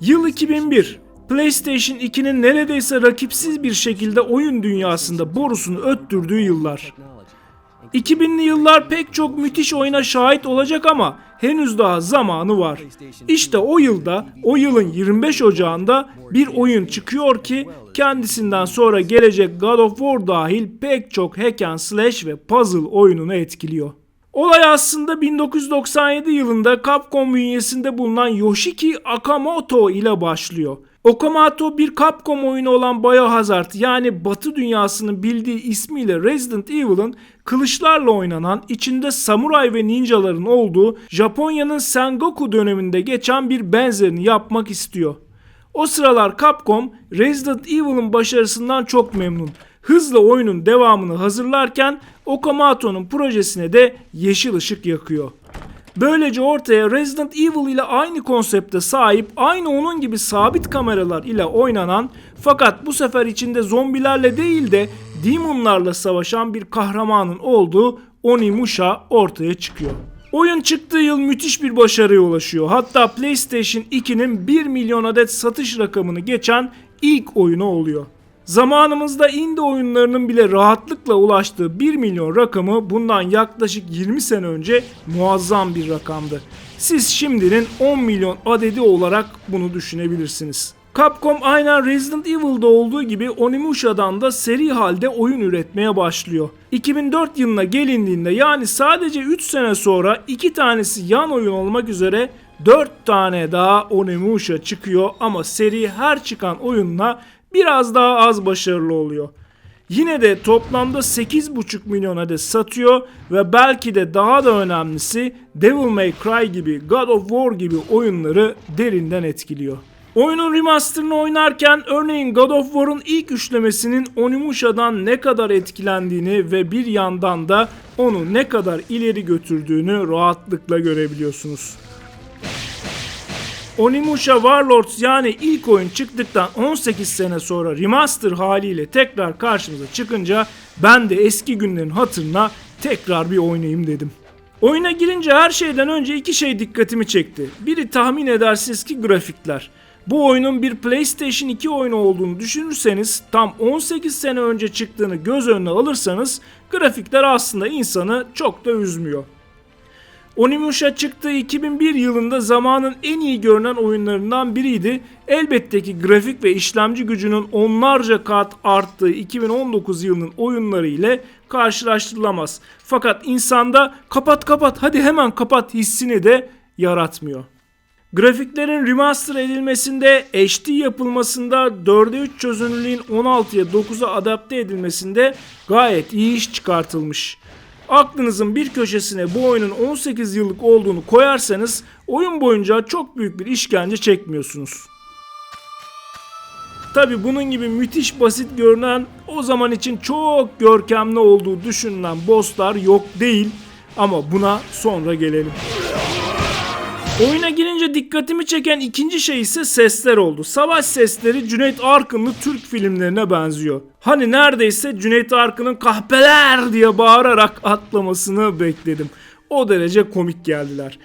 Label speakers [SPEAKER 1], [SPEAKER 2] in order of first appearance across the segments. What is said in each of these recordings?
[SPEAKER 1] Yıl 2001. PlayStation 2'nin neredeyse rakipsiz bir şekilde oyun dünyasında borusunu öttürdüğü yıllar. 2000'li yıllar pek çok müthiş oyuna şahit olacak ama henüz daha zamanı var. İşte o yılda, o yılın 25 Ocağı'nda bir oyun çıkıyor ki kendisinden sonra gelecek God of War dahil pek çok hack and slash ve puzzle oyununu etkiliyor. Olay aslında 1997 yılında Capcom bünyesinde bulunan Yoshiki Akamoto ile başlıyor. Okamoto bir Capcom oyunu olan Biohazard yani Batı dünyasının bildiği ismiyle Resident Evil'ın kılıçlarla oynanan, içinde samuray ve ninjaların olduğu Japonya'nın Sengoku döneminde geçen bir benzerini yapmak istiyor. O sıralar Capcom Resident Evil'ın başarısından çok memnun. Hızla oyunun devamını hazırlarken Okamoto'nun projesine de yeşil ışık yakıyor. Böylece ortaya Resident Evil ile aynı konsepte sahip, aynı onun gibi sabit kameralar ile oynanan fakat bu sefer içinde zombilerle değil de demonlarla savaşan bir kahramanın olduğu Onimusha ortaya çıkıyor. Oyun çıktığı yıl müthiş bir başarıya ulaşıyor. Hatta PlayStation 2'nin 1 milyon adet satış rakamını geçen ilk oyunu oluyor. Zamanımızda indie oyunlarının bile rahatlıkla ulaştığı 1 milyon rakamı bundan yaklaşık 20 sene önce muazzam bir rakamdı. Siz şimdinin 10 milyon adedi olarak bunu düşünebilirsiniz. Capcom aynen Resident Evil'da olduğu gibi Onimusha'dan da seri halde oyun üretmeye başlıyor. 2004 yılına gelindiğinde yani sadece 3 sene sonra 2 tanesi yan oyun olmak üzere 4 tane daha Onimusha çıkıyor ama seri her çıkan oyunla biraz daha az başarılı oluyor. Yine de toplamda 8,5 milyon adet satıyor ve belki de daha da önemlisi Devil May Cry gibi God of War gibi oyunları derinden etkiliyor. Oyunun remasterını oynarken örneğin God of War'un ilk üçlemesinin Onimusha'dan ne kadar etkilendiğini ve bir yandan da onu ne kadar ileri götürdüğünü rahatlıkla görebiliyorsunuz. Onimusha Warlords yani ilk oyun çıktıktan 18 sene sonra remaster haliyle tekrar karşımıza çıkınca ben de eski günlerin hatırına tekrar bir oynayayım dedim. Oyuna girince her şeyden önce iki şey dikkatimi çekti. Biri tahmin edersiniz ki grafikler. Bu oyunun bir PlayStation 2 oyunu olduğunu düşünürseniz tam 18 sene önce çıktığını göz önüne alırsanız grafikler aslında insanı çok da üzmüyor. Onimusha çıktığı 2001 yılında zamanın en iyi görünen oyunlarından biriydi. Elbette ki grafik ve işlemci gücünün onlarca kat arttığı 2019 yılının oyunları ile karşılaştırılamaz. Fakat insanda kapat kapat hadi hemen kapat hissini de yaratmıyor. Grafiklerin remaster edilmesinde, HD yapılmasında, 4'e 3 çözünürlüğün 16'ya 9'a adapte edilmesinde gayet iyi iş çıkartılmış. Aklınızın bir köşesine bu oyunun 18 yıllık olduğunu koyarsanız oyun boyunca çok büyük bir işkence çekmiyorsunuz. Tabi bunun gibi müthiş basit görünen o zaman için çok görkemli olduğu düşünülen bosslar yok değil ama buna sonra gelelim. Oyuna girince dikkatimi çeken ikinci şey ise sesler oldu. Savaş sesleri Cüneyt Arkınlı Türk filmlerine benziyor. Hani neredeyse Cüneyt Arkın'ın kahpeler diye bağırarak atlamasını bekledim. O derece komik geldiler.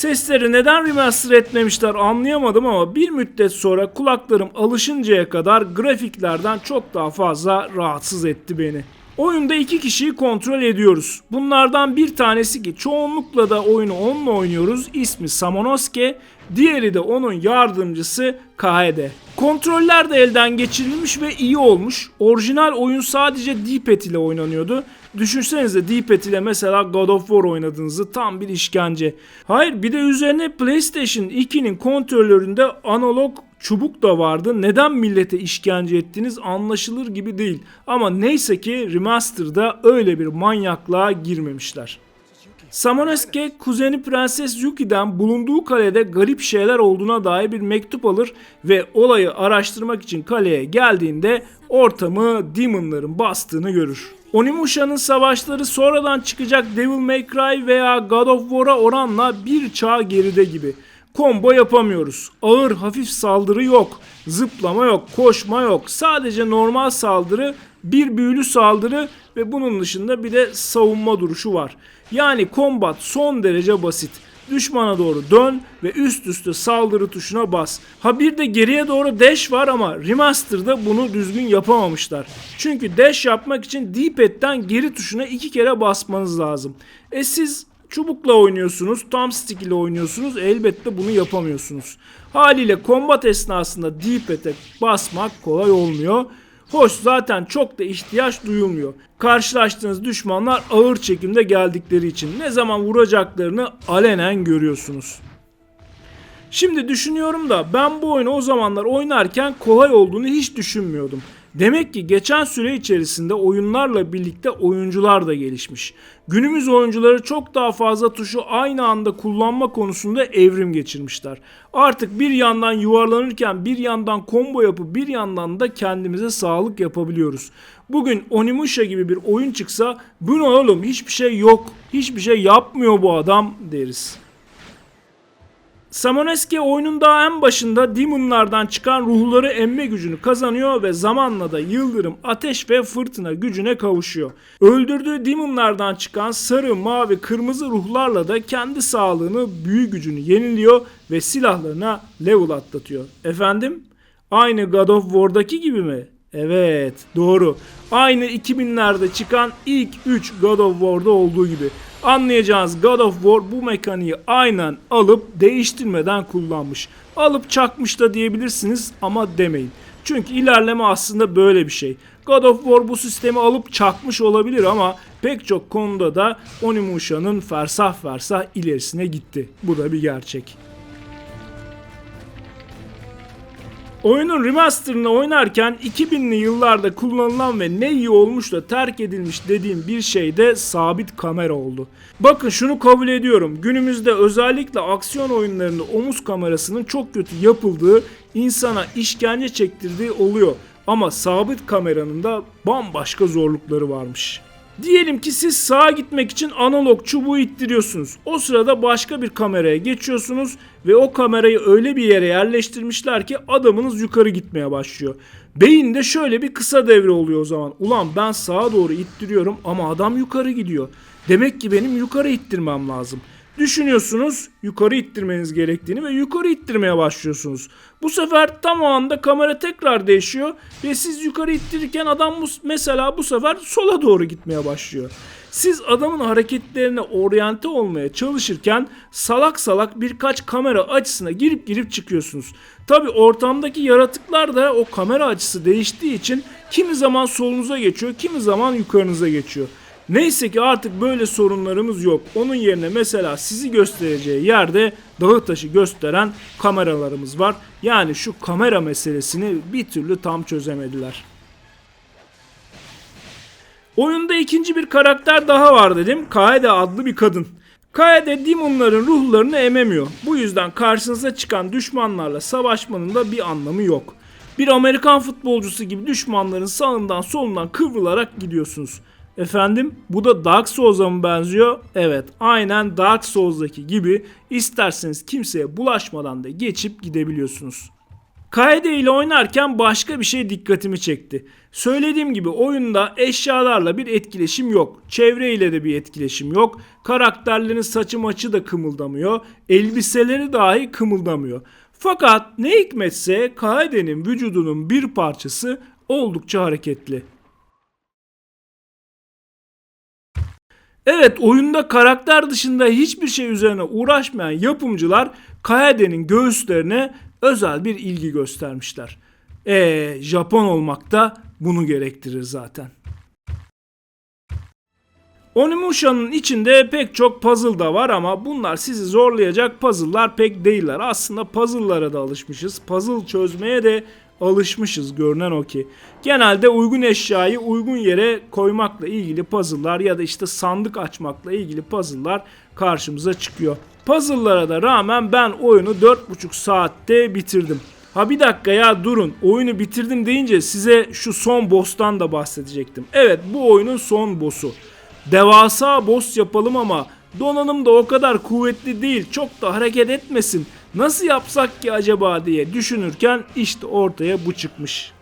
[SPEAKER 1] Sesleri neden remaster etmemişler anlayamadım ama bir müddet sonra kulaklarım alışıncaya kadar grafiklerden çok daha fazla rahatsız etti beni. Oyunda iki kişiyi kontrol ediyoruz. Bunlardan bir tanesi ki çoğunlukla da oyunu onunla oynuyoruz. İsmi Samonosuke. Diğeri de onun yardımcısı Kaede. Kontroller de elden geçirilmiş ve iyi olmuş. Orijinal oyun sadece D-pad ile oynanıyordu. Düşünsenize D-pad ile mesela God of War oynadığınızı tam bir işkence. Hayır bir de üzerine PlayStation 2'nin kontrolöründe analog çubuk da vardı. Neden millete işkence ettiniz anlaşılır gibi değil. Ama neyse ki Remaster'da öyle bir manyaklığa girmemişler. Samoneske kuzeni Prenses Yuki'den bulunduğu kalede garip şeyler olduğuna dair bir mektup alır ve olayı araştırmak için kaleye geldiğinde ortamı demonların bastığını görür. Onimusha'nın savaşları sonradan çıkacak Devil May Cry veya God of War'a oranla bir çağ geride gibi. Combo yapamıyoruz. Ağır hafif saldırı yok. Zıplama yok, koşma yok. Sadece normal saldırı, bir büyülü saldırı ve bunun dışında bir de savunma duruşu var. Yani combat son derece basit. Düşmana doğru dön ve üst üste saldırı tuşuna bas. Ha bir de geriye doğru dash var ama remaster'da bunu düzgün yapamamışlar. Çünkü dash yapmak için D-pad'den geri tuşuna iki kere basmanız lazım. E siz çubukla oynuyorsunuz, tam stick ile oynuyorsunuz. Elbette bunu yapamıyorsunuz. Haliyle combat esnasında D-pad'e basmak kolay olmuyor. Hoş zaten çok da ihtiyaç duyulmuyor. Karşılaştığınız düşmanlar ağır çekimde geldikleri için ne zaman vuracaklarını alenen görüyorsunuz. Şimdi düşünüyorum da ben bu oyunu o zamanlar oynarken kolay olduğunu hiç düşünmüyordum. Demek ki geçen süre içerisinde oyunlarla birlikte oyuncular da gelişmiş. Günümüz oyuncuları çok daha fazla tuşu aynı anda kullanma konusunda evrim geçirmişler. Artık bir yandan yuvarlanırken bir yandan combo yapıp bir yandan da kendimize sağlık yapabiliyoruz. Bugün Onimusha gibi bir oyun çıksa bu ne oğlum hiçbir şey yok, hiçbir şey yapmıyor bu adam deriz. Samoneski oyunun daha en başında Demon'lardan çıkan ruhları emme gücünü kazanıyor ve zamanla da yıldırım, ateş ve fırtına gücüne kavuşuyor. Öldürdüğü Demon'lardan çıkan sarı, mavi, kırmızı ruhlarla da kendi sağlığını, büyü gücünü yeniliyor ve silahlarına level atlatıyor. Efendim? Aynı God of War'daki gibi mi? Evet, doğru. Aynı 2000'lerde çıkan ilk 3 God of War'da olduğu gibi. Anlayacağınız God of War bu mekaniği aynen alıp değiştirmeden kullanmış. Alıp çakmış da diyebilirsiniz ama demeyin. Çünkü ilerleme aslında böyle bir şey. God of War bu sistemi alıp çakmış olabilir ama pek çok konuda da Onimusha'nın fersah fersah ilerisine gitti. Bu da bir gerçek. Oyunun remasterını oynarken 2000'li yıllarda kullanılan ve ne iyi olmuş da terk edilmiş dediğim bir şey de sabit kamera oldu. Bakın şunu kabul ediyorum. Günümüzde özellikle aksiyon oyunlarında omuz kamerasının çok kötü yapıldığı, insana işkence çektirdiği oluyor. Ama sabit kameranın da bambaşka zorlukları varmış. Diyelim ki siz sağa gitmek için analog çubuğu ittiriyorsunuz. O sırada başka bir kameraya geçiyorsunuz ve o kamerayı öyle bir yere yerleştirmişler ki adamınız yukarı gitmeye başlıyor. Beyinde şöyle bir kısa devre oluyor o zaman. Ulan ben sağa doğru ittiriyorum ama adam yukarı gidiyor. Demek ki benim yukarı ittirmem lazım. Düşünüyorsunuz yukarı ittirmeniz gerektiğini ve yukarı ittirmeye başlıyorsunuz. Bu sefer tam o anda kamera tekrar değişiyor ve siz yukarı ittirirken adam bu, mesela bu sefer sola doğru gitmeye başlıyor. Siz adamın hareketlerine oryante olmaya çalışırken salak salak birkaç kamera açısına girip girip çıkıyorsunuz. Tabi ortamdaki yaratıklar da o kamera açısı değiştiği için kimi zaman solunuza geçiyor, kimi zaman yukarınıza geçiyor. Neyse ki artık böyle sorunlarımız yok. Onun yerine mesela sizi göstereceği yerde dağı taşı gösteren kameralarımız var. Yani şu kamera meselesini bir türlü tam çözemediler. Oyunda ikinci bir karakter daha var dedim. Kaede adlı bir kadın. Kaede demonların ruhlarını ememiyor. Bu yüzden karşınıza çıkan düşmanlarla savaşmanın da bir anlamı yok. Bir Amerikan futbolcusu gibi düşmanların sağından solundan kıvrılarak gidiyorsunuz. Efendim bu da Dark Souls'a mı benziyor? Evet aynen Dark Souls'daki gibi isterseniz kimseye bulaşmadan da geçip gidebiliyorsunuz. Kaede ile oynarken başka bir şey dikkatimi çekti. Söylediğim gibi oyunda eşyalarla bir etkileşim yok. Çevre ile de bir etkileşim yok. Karakterlerin saçı maçı da kımıldamıyor. Elbiseleri dahi kımıldamıyor. Fakat ne hikmetse Kaede'nin vücudunun bir parçası oldukça hareketli. Evet oyunda karakter dışında hiçbir şey üzerine uğraşmayan yapımcılar Kaede'nin göğüslerine özel bir ilgi göstermişler. E Japon olmak da bunu gerektirir zaten. Onimusha'nın içinde pek çok puzzle da var ama bunlar sizi zorlayacak puzzle'lar pek değiller. Aslında puzzle'lara da alışmışız. Puzzle çözmeye de alışmışız görünen o ki. Genelde uygun eşyayı uygun yere koymakla ilgili puzzle'lar ya da işte sandık açmakla ilgili puzzle'lar karşımıza çıkıyor. Puzzle'lara da rağmen ben oyunu 4,5 saatte bitirdim. Ha bir dakika ya durun. Oyunu bitirdim deyince size şu son boss'tan da bahsedecektim. Evet bu oyunun son boss'u. Devasa boss yapalım ama donanım da o kadar kuvvetli değil. Çok da hareket etmesin. Nasıl yapsak ki acaba diye düşünürken işte ortaya bu çıkmış.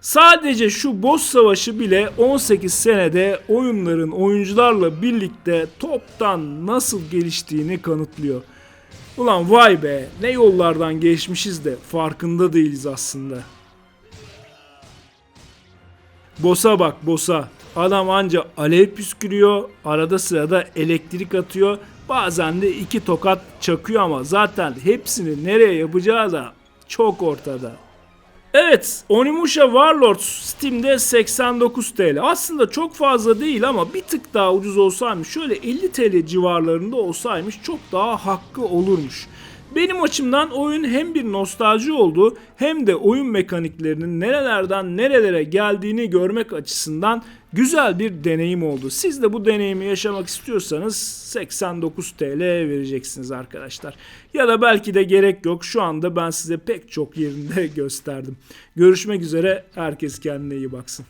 [SPEAKER 1] Sadece şu boss savaşı bile 18 senede oyunların oyuncularla birlikte toptan nasıl geliştiğini kanıtlıyor. Ulan vay be ne yollardan geçmişiz de farkında değiliz aslında. Boss'a bak boss'a. Adam anca alev püskürüyor, arada sırada elektrik atıyor, bazen de iki tokat çakıyor ama zaten hepsini nereye yapacağı da çok ortada. Evet, Onimusha Warlords Steam'de 89 TL. Aslında çok fazla değil ama bir tık daha ucuz olsaymış, şöyle 50 TL civarlarında olsaymış çok daha hakkı olurmuş. Benim açımdan oyun hem bir nostalji oldu hem de oyun mekaniklerinin nerelerden nerelere geldiğini görmek açısından güzel bir deneyim oldu. Siz de bu deneyimi yaşamak istiyorsanız 89 TL vereceksiniz arkadaşlar. Ya da belki de gerek yok. Şu anda ben size pek çok yerinde gösterdim. Görüşmek üzere. Herkes kendine iyi baksın.